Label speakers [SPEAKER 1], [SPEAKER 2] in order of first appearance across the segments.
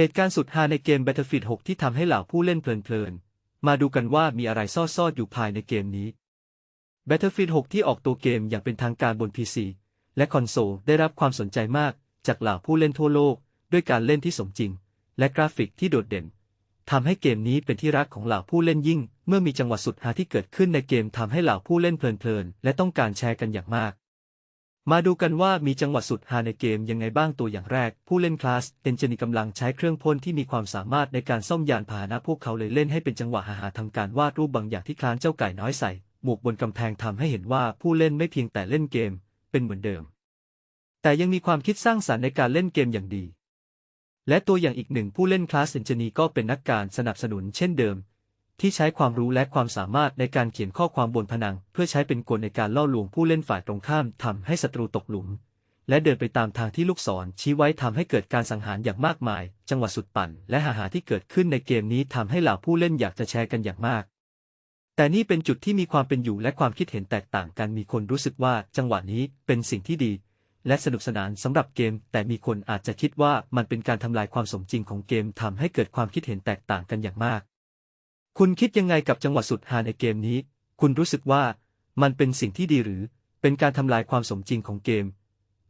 [SPEAKER 1] เหตุการณ์สุดฮาในเกม Battlefield 6 ที่ทำให้เหล่าผู้เล่นเพลินๆ มาดูกันว่ามีอะไรซ่อนๆอยู่ภายในเกมนี้ Battlefield 6 ที่ออกตัวเกมอย่างเป็นทางการบน PC และคอนโซลได้รับความสนใจมากจากเหล่าผู้เล่นทั่วโลก ด้วยการเล่นที่สมจริง และกราฟิกที่โดดเด่นทำให้เกมนี้เป็นที่รักของเหล่าผู้เล่นยิ่ง เมื่อมีจังหวะสุดฮาที่เกิดขึ้นในเกมทำให้เหล่าผู้เล่นเพลินๆ และต้องการแชร์กันอย่างมาก มาดูกันว่ามีจังหวะสุดฮาในเกมยังไงบ้างตัวอย่างแรก ผู้เล่นคลาสเอนจินีกำลังใช้เครื่องพ่นที่มีความสามารถในการซ่อมยานพาหนะพวกเขาเลยเล่นให้เป็นจังหวะฮาๆทำการวาดรูปบางอย่างที่คลานเจ้าไก่น้อยใส่ หมวกบนกำแพงทำให้เห็นว่าผู้เล่นไม่เพียงแต่เล่นเกม เป็นเหมือนเดิม แต่ยังมีความคิดสร้างสรรค์ในการเล่นเกมอย่างดี และตัวอย่างอีกหนึ่งผู้เล่นคลาสเอนจินีก็เป็นนักการสนับสนุนเช่นเดิม ที่ใช้ความรู้และความสามารถในการเขียนข้อความบนผนัง เพื่อใช้เป็นกลในการล่อลวงผู้เล่นฝ่ายตรงข้ามทำให้ศัตรูตกหลุม และเดินไปตามทางที่ลูกศรชี้ไว้ทำให้เกิดการสังหารอย่างมากมาย จังหวะสุดปั่น และหาหาที่เกิดขึ้นในเกมนี้ทำให้เหล่าผู้เล่นอยากจะแชร์กันอย่างมาก แต่นี่เป็นจุดที่มีความเป็นอยู่และความคิดเห็นแตกต่างกันมีคนรู้สึกว่าจังหวะนี้เป็นสิ่งที่ดี และสนุกสนานสำหรับเกม แต่มีคนอาจจะคิดว่ามันเป็นการทำลายความสมจริงของเกมทำให้เกิดความคิดเห็นแตกต่างกันอย่างมาก คุณคิดยังไงกับจังหวะสุดฮาในเกมนี้ คุณรู้สึกว่ามันเป็นสิ่งที่ดีหรือ เป็นการทำลายความสมจริงของเกม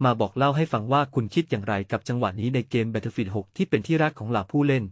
[SPEAKER 1] มาบอกเล่าให้ฟังว่าคุณคิดอย่างไรกับจังหวะนี้ในเกม Battlefield 6 ที่เป็นที่รักของเหล่าผู้เล่น